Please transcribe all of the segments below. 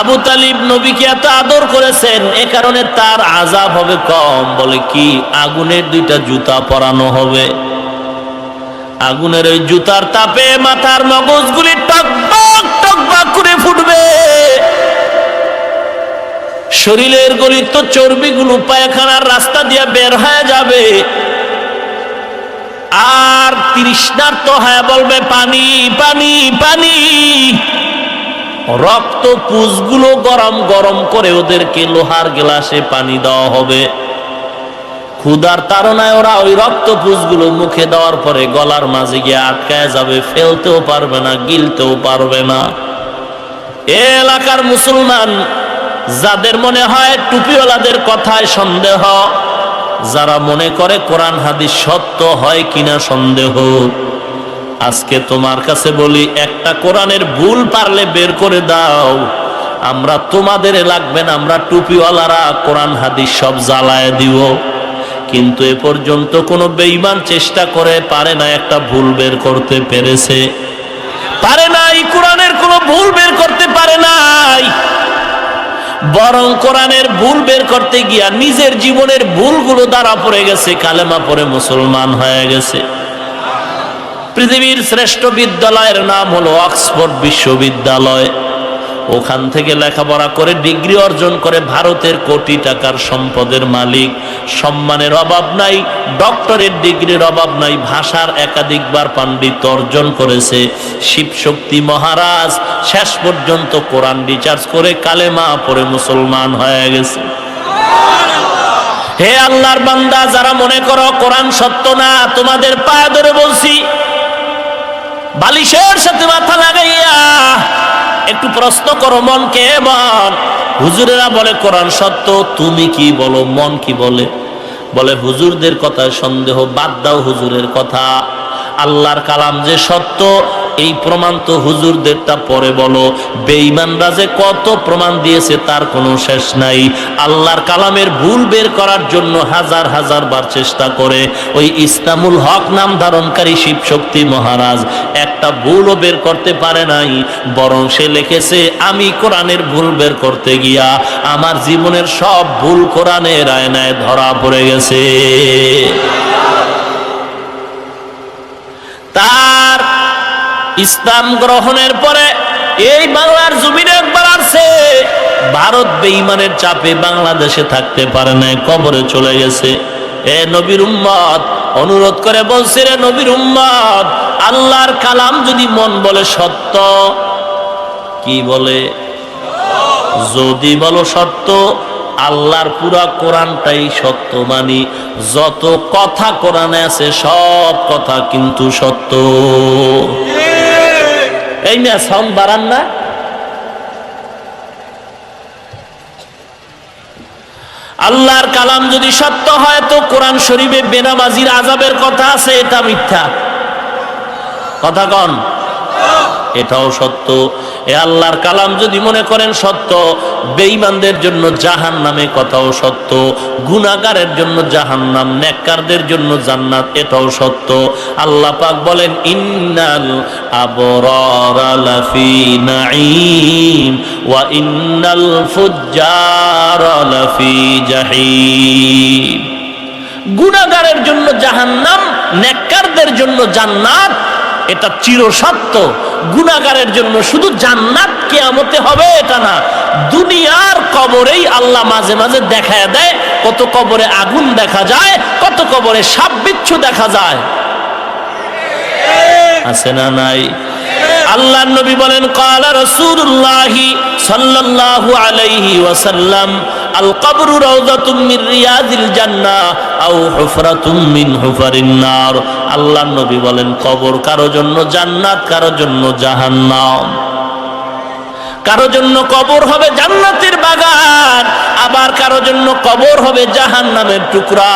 আবু তালিব নবীকে এত আদর করেছেন, এ কারণে তার আজাব হবে কম। বলে কি? আগুনের দুইটা জুতা পরানো হবে। আগুনের ওই জুতার তাপে মাথার মগজগুলি টকবক টকবক করে ফুটবে। শরীরের গলিত চর্বিগুলো পায়খানার রাস্তা দিয়ে বের হয়ে যাবে। আর তৃষ্ণার্ত হয়ে বলবে, পানি পানি পানি। রক্ত পুষগুলো গরম গরম করে ওদেরকে লোহার গ্লাসে পানি দেওয়া হবে। ক্ষুদার তারনায় ওরা ওই রক্ত পুষগুলো মুখে দেওয়ার পরে গলার মাঝে গিয়ে আটকায় যাবে, ফেলতেও পারবে না, গিলতেও পারবে না। এ এলাকার মুসলমান, যাদের মনে হয় টুপিওয়ালাদের কথায় সন্দেহ, যারা মনে করে কোরআন হাদিস সত্য হয় কিনা সন্দেহ। আজকে তোমার কাছে বলি, একটা কোরআনের ভুল পারলে বের করে দাও। আমরা তোমাদের লাগবে না, আমরা টুপিওয়ালারা কোরআন, হাদিস সব জ্বালায় দিব। কিন্তু এ পর্যন্ত কোনো বেইমান চেষ্টা করে পারে না একটা ভুল বের করতে পেরেছে। পারে নাই, কোরআনের কোনো ভুল বের করতে পারে নাই। বরং কোরআনের ভুল বের করতে গিয়া নিজের জীবনের ভুলগুলো দ্বারা পড়ে গেছে, কালেমা পড়ে মুসলমান হয়ে গেছে। পৃথিবীর শ্রেষ্ঠ বিদ্যালয়ের নাম হলো অক্সফোর্ড বিশ্ববিদ্যালয়। ওখান থেকে লেখাপড়া করে ডিগ্রি অর্জন করে ভারতের কোটি টাকার সম্পদের মালিক। সম্মানের অভাব নাই ডক্টরের ডিগ্রির অভাব নাই, ভাষার একাধিকবার পাণ্ডিত্য অর্জন করেছে। শিবশক্তি মহারাজ শেষ পর্যন্ত কোরআন রিচার্জ করে কালেমা পড়ে মুসলমান হয়ে গেছে। হে আল্লাহর বান্দা, যারা মনে করো কোরআন সত্য না, তোমাদের পায়ে ধরে বলছি বালিশের সাথে মাথা লাগাইয়া একটু প্রশ্ন করো মনকে মন? হুজুরেরা বলে, কোরআন সত্য, তুমি কি বলো, মন কি বলে? বলে, হুজুরদের কথা সন্দেহ, বাদ দাও হুজুরের কথা। আল্লাহর কালাম যে সত্য এই প্রমাণ তো হুজুরদেরটা পরে বলো। বেঈমানরা যে কত প্রমাণ দিয়েছে তার কোনো শেষ নাই। আল্লাহর কালামের ভুল বের করার জন্য হাজার হাজার বার চেষ্টা করে। ওই ইসলামুল হক নাম ধারণকারী শিবশক্তি মহারাজ একটা ভুলও বের করতে পারে নাই। বরং সে লিখেছে, আমি কোরআনের ভুল বের করতে গিয়া আমার জীবনের সব ভুল কোরআনের আয়নায় ধরা পড়ে গেছে তার ইসলাম গ্রহণের পরে এই বাংলার জমিনে একবার আসছে ভারত বেঈমানের চাপে বাংলাদেশে থাকতে পারে না কবরে চলে গেছে। এ নবীর উম্মত, অনুরোধ করে বলছে, রে নবীর উম্মত, আল্লাহর কালাম যদি মন বলে সত্য, কি বলে? যদি বলো সত্য, আল্লাহর পুরা কোরআনটাই সত্য মানি। যত কথা কোরআনে আছে, সব কথা কিন্তু সত্য। এই না সাউন্ড বাড়ান না। আল্লাহর কালাম যদি সত্য হয় তো কোরআন শরীফে বেনামাজির আজাবের কথা আছে, এটা মিথ্যা। কথা কন। এটাও সত্য। এ আল্লাহর কালাম যদি মনে করেন সত্য, বেঈমানদের জন্য জাহান নামে কথাও সত্য গুনাগারের জন্য জাহান নাম নেককারদের জন্য জান্নাত, এটাও সত্য। আল্লাহ পাক বলেন, ইন্নাল আবরারা লাফি নাঈম ওয়া ইন্নাল ফুজ্জারা লাফি জাহিম। গুনাগারের জন্য জাহান্নাম, নেককারদের জন্য জান্নাত এটা চিরসত্য। গুনাগারের জন্য শুধু জান্নাত কেয়ামতে হবে এটা না। দুনিয়ার কবরেই আল্লাহ মাঝে মাঝে দেখা দেয়, কত কবরে আগুন দেখা যায়, কত কবরে সাপ বিচ্ছু দেখা যায়। আছে না নাই? আল্লাহ নবী বলেন, কালা রাসূলুল্লাহি সাল্লাল্লাহু আলাইহি ওয়াসাল্লাম আল কবরু রাউযাতুম মিন রিয়াদিল জান্নাহ আও হুফরাতুম মিন হুফারিন নার। আল্লাহ নবী কারও জন্য কবর হবে জান্নাতের বাগান, আবার কারও জন্য কবর হবে জাহান্নামের টুকরা।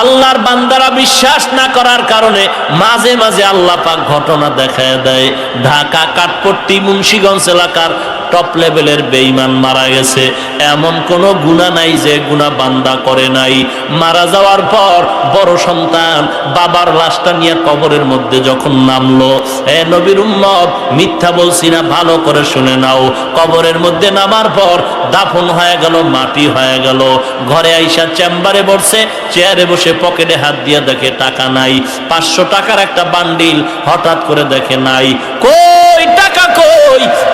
আল্লাহর বান্দারা বিশ্বাস না করার কারণে মাঝে মাঝে আল্লাহ পাক ঘটনা দেখায় দেয়। ঢাকা, কাঠপট্টি, মুন্সিগঞ্জ এলাকার টপ লেভেলের বেঈমান মারা গেছে। এমন কোন গুণা নাই যে গুণা বান্দা করে নাই। মারা যাওয়ার পর বড় সন্তান বাবার লাশটা নিয়ে কবরের মধ্যে যখন নামলো, এ নবীর উম্মত, মিথ্যা বলছি না, ভালো করে শুনে নাও। কবরের মধ্যে নামার পর দাফন হয়ে গেল, মাটি হয়ে গেল। ঘরে আইসা চেম্বারে বসে, চেয়ারে বসে পকেটে হাত দিয়ে দেখে টাকা নাই। পাঁচশো টাকার একটা বান্ডিল হঠাৎ করে দেখে নাই। কই, টাকা কই?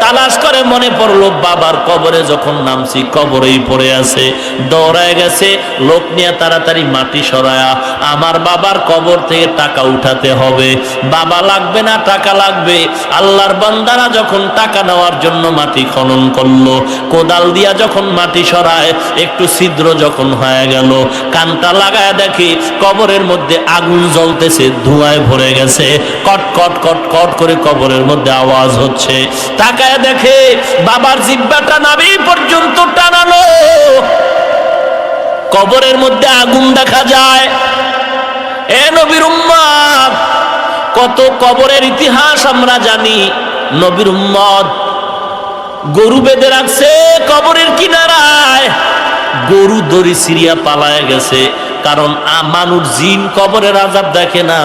তালাশ করে মনে পড়ল, বাবার কবরে যখন নামছি কবরেই পড়ে আছে। দৌড়ায় গেছে, লোক নিয়ে তাড়াতাড়ি মাটি সরায়া, আমার বাবার কবর থেকে টাকা উঠাতে হবে। বাবা লাগবে না, টাকা লাগবে। আল্লাহর বান্দারা যখন টাকা নেওয়ার জন্য মাটি খনন করল, কোদাল দিয়া যখন মাটি সরায়, একটু ছিদ্র যখন হয়ে গেল, কানটা লাগায় দেখি কবরের মধ্যে আগুন জ্বলতেছে, ধোঁয়ায় ভরে গেছে। কট কট কট কট করে কবরের মধ্যে আওয়াজ হচ্ছে। তাকায় দেখে বাবার জিব্বাটা নাবি পর্যন্ত টানানো। কবরের মধ্যে আগুন দেখা যায়। কত কবরের ইতিহাস আমরা জানি। নবীর উম্মত, গরু বেঁধে রাখছে কবরের কিনারায়। গরু দড়ি সিরিয়া পালায় গেছে। কারণ মানুষ জিন কবরের আজাব দেখে না।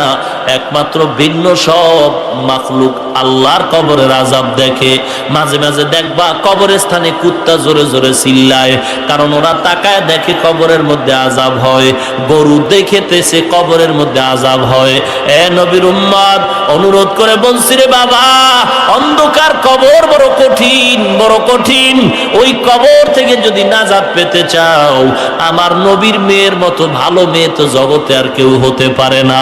একমাত্র ভিন্ন সব মাখলুক আল্লাহর কবরের আজাব দেখে। মাঝে মাঝে দেখবা কবরের স্থানে কুত্তা জোরে জোরে চিল্লায়, কারণ ওরা তাকায় দেখে কবরের মধ্যে আজাব হয়। গরু দেখেতেছে কবরের মধ্যে আজাব হয়। এ নবীর উম্মাদ অনুরোধ করে বলছি রে বাবা, অন্ধকার কবর বড় কঠিন বড় কঠিন। ওই কবর থেকে যদি নাজাত পেতে চাও, আমার নবীর মেয়ের মতো ভালো মেয়ে তো জগতে আর কেউ হতে পারে না।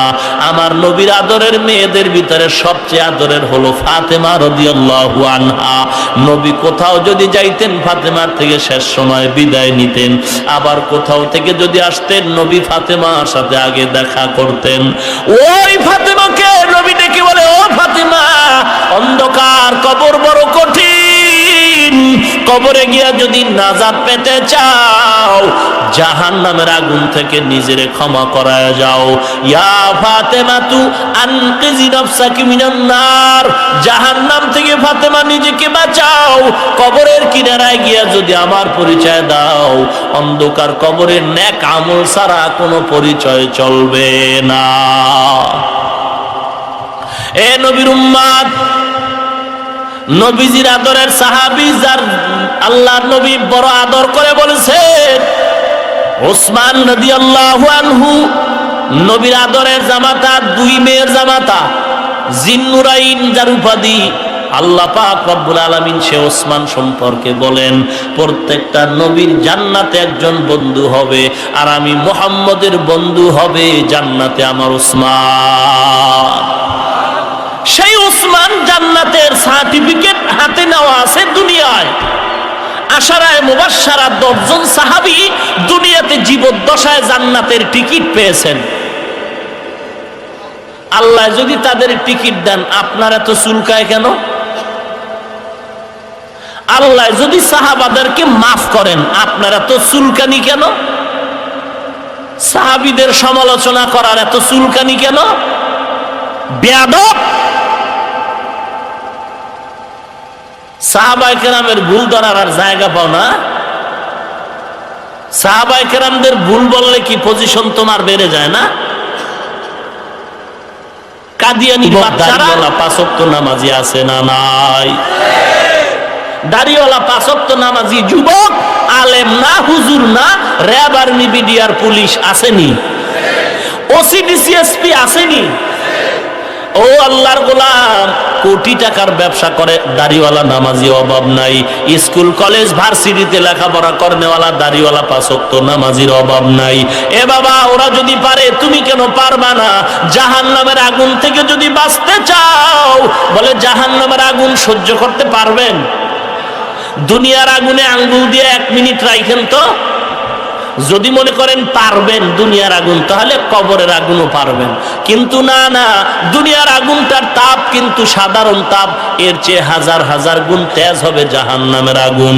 আমার নবীর আদরের মেয়েদের ভিতরে সবচেয়ে আদরের হলো ফাতেমা রদিয়াল্লাহু আনহা। নবী কোথাও যদি যাইতেন, ফাতেমার থেকে শেষ সময় বিদায় নিতেন। আবার কোথাও থেকে যদি আসতেন, নবী ফাতেমার সাথে আগে দেখা করতেন। ওই ফাতেমাকে নবী ডেকে বলে, ও ফাতেমা, অন্ধকার, কবর বড় কবরে গিয়া যদি নাজাদ পেতে চাও জাহান নামের আগুন থেকে নিজেরে ক্ষমা করায় যাও। ইয়া ফাতেমা তু আনকিজি নফসাকি মিনান নার জাহান্নাম থেকে ফাতেমা নিজেকে বাঁচাও। কবরের কিনারায় গিয়া যদি আমার পরিচয় দাও, অন্ধকার কবরের ন্যাক আমল ছাড়া কোনো পরিচয় চলবে না। এ নবীর উম্মাদ নবীজির আদরের সাহাবি যার আল্লাহ নবী বড় আদর করে বলেছেন ওসমান রাদিয়াল্লাহু আনহু নবীর আদরের জামাতা, দুই মেয়ের জামাতা, জিন্নুরাইন যার উপাধি, আল্লাহ পাক রব্বুল আলামিন সে ওসমান সম্পর্কে বলেন, প্রত্যেকটা নবীর জান্নাতে একজন বন্ধু হবে আর আমি মুহাম্মদের বন্ধু হবে জান্নাতে আমার ওসমান। সেই উসমান জান্নাতের সার্টিফিকেট হাতে নেওয়া আছে দুনিয়ায়। আশারায় মুবাসারা দশজন সাহাবি দুনিয়াতে জীবদ্দশায় জান্নাতের টিকিট পেয়েছেন। আল্লাহ যদি তাদের টিকিট দেন, আপনারা তো চুলকায় কেন? আল্লাহ যদি সাহাবাদেরকে মাফ করেন, আপনারা তো চুলকানি কেন? সাহাবিদের সমালোচনা করার এত চুলকানি কেন? বেয়াদব! সাহাবাই কেরামের ভুল ধরার আর জায়গা পাও না। সাহাবাই কেরামদের ভুল বললে কি পজিশন তোমার বেড়ে যায় না? দাড়িওয়ালা পাঁচক্ত নামাজি আছে না নাই? দাড়িওয়ালা পাঁচক্ত নামাজি যুবক আলেম না হুজুর না র্যাব আর্মি বিডিআর পুলিশ আসেনি। ওসিডিসিএসপি আসেনি। ও আল্লাহর গোলাম কোটি টাকার ব্যবসা করে, দাড়িওয়ালা নামাজি অভাব নাই। স্কুল, কলেজ, ভার্সিটিতে লেখাপড়া করনেওয়ালা, দাড়িওয়ালা পাশক্ত নামাজির অভাব নাই। এ বাবা, ওরা যদি পারে, তুমি কেন পারবা না? জাহান নামের আগুন থেকে যদি বাঁচতে চাও, বলে জাহান নামের আগুন সহ্য করতে পারবেন? দুনিয়ার আগুনে আঙ্গুল দিয়ে এক মিনিট রাখেন তো। যদি মনে করেন পারবেন দুনিয়ার আগুন, তাহলে কবরের আগুনও পারবেন। কিন্তু না না, দুনিয়ার আগুনটার তাপ কিন্তু সাধারণ তাপ। এর চেয়ে হাজার হাজার গুণ তেজ হবে জাহান নামের আগুন।